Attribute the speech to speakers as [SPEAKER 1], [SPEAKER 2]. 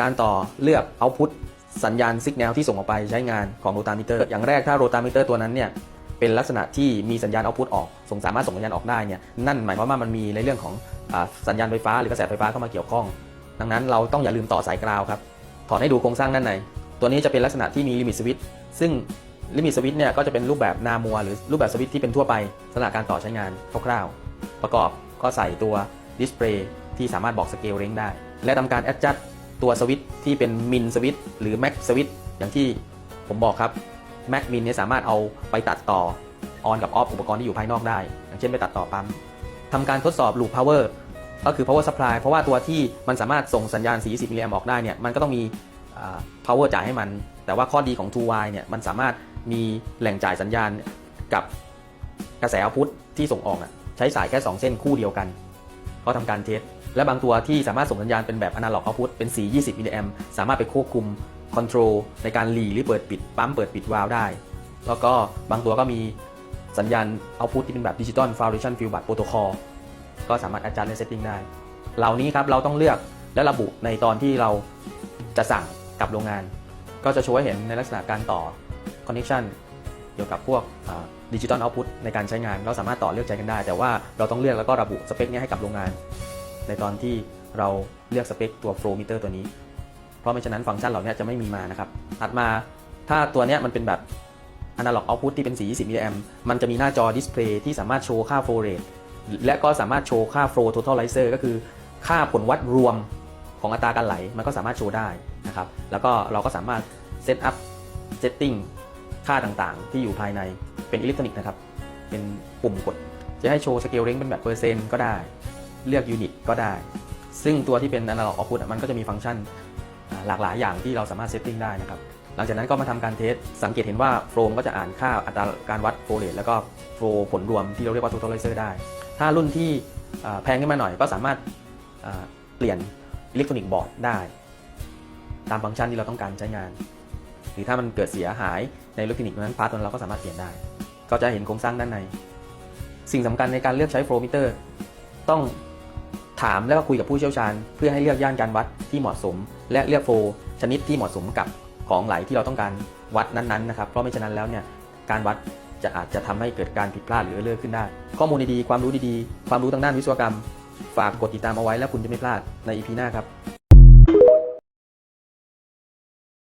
[SPEAKER 1] การต่อเลือกเอาพุทสัญญาณสัญญาณที่ส่งออกไปใช้งานของโรตามิเตอร์อย่างแรกถ้าโรตามิเตอร์ตัวนั้นเนี่ยเป็นลักษณะที่มีสัญญาณเอาพุทออกส่งสามารถส่งสัญญาณออกได้เนี่ยนั่นหมายความว่ามันมีในเรื่องของอสัญญาณไฟฟ้าหรือกระแสไฟฟ้าเข้ามาเกี่ยวข้อง ดังนั้นเราต้องอย่าลืมต่อสายกราวครับถอดให้ดูโครงสร้างด้านในตัวนี้จะเป็นลักษณะที่มีลิมิตสวิตช์ซึ่งลิมิตสวิตช์เนี่ยก็จะเป็นรูปแบบนามัวหรือรูปแบบสวิตช์ที่เป็นทั่วไปสำหรับการต่อใช้งานคร่าวๆประกอบก็ใส่ตัวดิสเพลย์ที่สามารถบอกสเกลเร่งได้ และทำการแอดจัด ตัวสวิตที่เป็นมินสวิตหรือแม็กสวิตอย่างที่ผมบอกครับแม็กมินเนี่ยสามารถเอาไปตัดต่อออนกับออฟอุปกรณ์ที่อยู่ภายนอกได้ อย่างเช่นไปตัดต่อปั๊มทำการทดสอบลูปพาวเวอร์ก็คือ power supply เพราะว่าตัวที่มันสามารถส่งสัญญาณ 40มิลลิแอมป์ออกได้เนี่ยมันก็ต้องมีอ่า power จ่ายให้มัน แต่ว่าข้อดีของ 2Y เนี่ยมันสามารถมีแหล่งจ่ายสัญญาณกับกระแสเอาพุทที่ส่งออกอะใช้สายแค่ 2 เส้นคู่เดียวกัน ก็ทำการเทส และบางตัวที่สามารถส่งสัญญาณเป็นแบบอนาล็อกเอาพุทเป็น4 20 มิลลิแอมสามารถไปควบคุมคอนโทรลในการหลีหรือเปิดปิดปั๊มเปิดปิดวาล์วได้ แล้วก็บางตัวก็มีสัญญาณเอาพุทที่เป็นแบบดิจิตอลฟาวเดชั่นฟิลบัตโปรโตคอลก็สามารถ adjust และ setting ได้ เหล่านี้ครับเราต้องเลือกและระบุในตอนที่เราจะสั่งกับโรงงาน ก็จะโชว์ให้เห็นในลักษณะการต่อ connection เกี่ยวกับพวกดิจิตอลเอาพุทในการใช้งาน เราสามารถต่อเลือกใจกันได้ แต่ว่าเราต้องเลือกแล้วก็ระบุสเปคเนี้ให้กับโรงงาน ในตอนที่เราเลือกสเปคตัว flow meter ตัวนี้ เพราะไม่ฉะนั้นฟังก์ชันเหล่านี้จะไม่มีมานะครับ ถัดมาถ้าตัวนี้มันเป็นแบบ analog output ที่เป็นสี 20มิลลิแอมมันจะมีหน้าจอดิสเพลย์ที่สามารถโชว์ค่า flow rate และก็สามารถโชว์ค่า flow totalizer ก็คือค่าผลวัดรวมของอัตราการไหล มันก็สามารถโชว์ได้นะครับ แล้วก็เราก็สามารถเซตอัพเซตติ้งค่าต่างๆ ที่อยู่ภายในเป็นอิเล็กทรอนิกส์นะครับ เป็นปุ่มกด จะให้โชว์สเกลเร่งเป็นแบบเปอร์เซ็นต์ก็ได้ เลือกยูนิตก็ได้ ซึ่งตัวที่เป็น analog output อะมันก็จะมีฟังก์ชันหลากหลายอย่างที่เราสามารถเซตติ้งได้นะครับ หลังจากนั้นก็มาทำการเทส สังเกตเห็นว่าโฟมก็จะอ่านค่าอัตราการวัดโฟเรทแล้วก็โฟลผลรวมที่เราเรียกว่า totalizer ได้ ถ้ารุ่นที่แพงขึ้นมาหน่อยก็สามารถเปลี่ยนอิเล็กทรอนิกส์บอร์ดได้ ตามฟังก์ชันที่เราต้องการใช้งาน หรือถ้ามันเกิดเสียหายในอิเล็กทรอนิกส์นั้นพาร์ตนั้นเราก็สามารถเปลี่ยนได้ ก็จะเห็นโครงสร้างด้านใน สิ่งสำคัญในการเลือกใช้โฟมิเตอร์ต้อง ถามและก็คุยกับผู้เชี่ยวชาญ เพื่อให้เลือกย่านการวัดที่เหมาะสม และเลือกโฟลชนิดที่เหมาะสมกับของไหลที่เราต้องการวัดนั้นๆนะครับเพราะไม่ฉะนั้นแล้วเนี่ยการวัดจะอาจจะทำให้เกิดการผิดพลาดหรือเลือนขึ้นได้ ข้อมูลดีๆ ความรู้ดีๆ ความรู้ทางด้านวิศวกรรม ฝากกดติดตามเอาไว้แล้วคุณจะไม่พลาดในอีพีหน้าครับ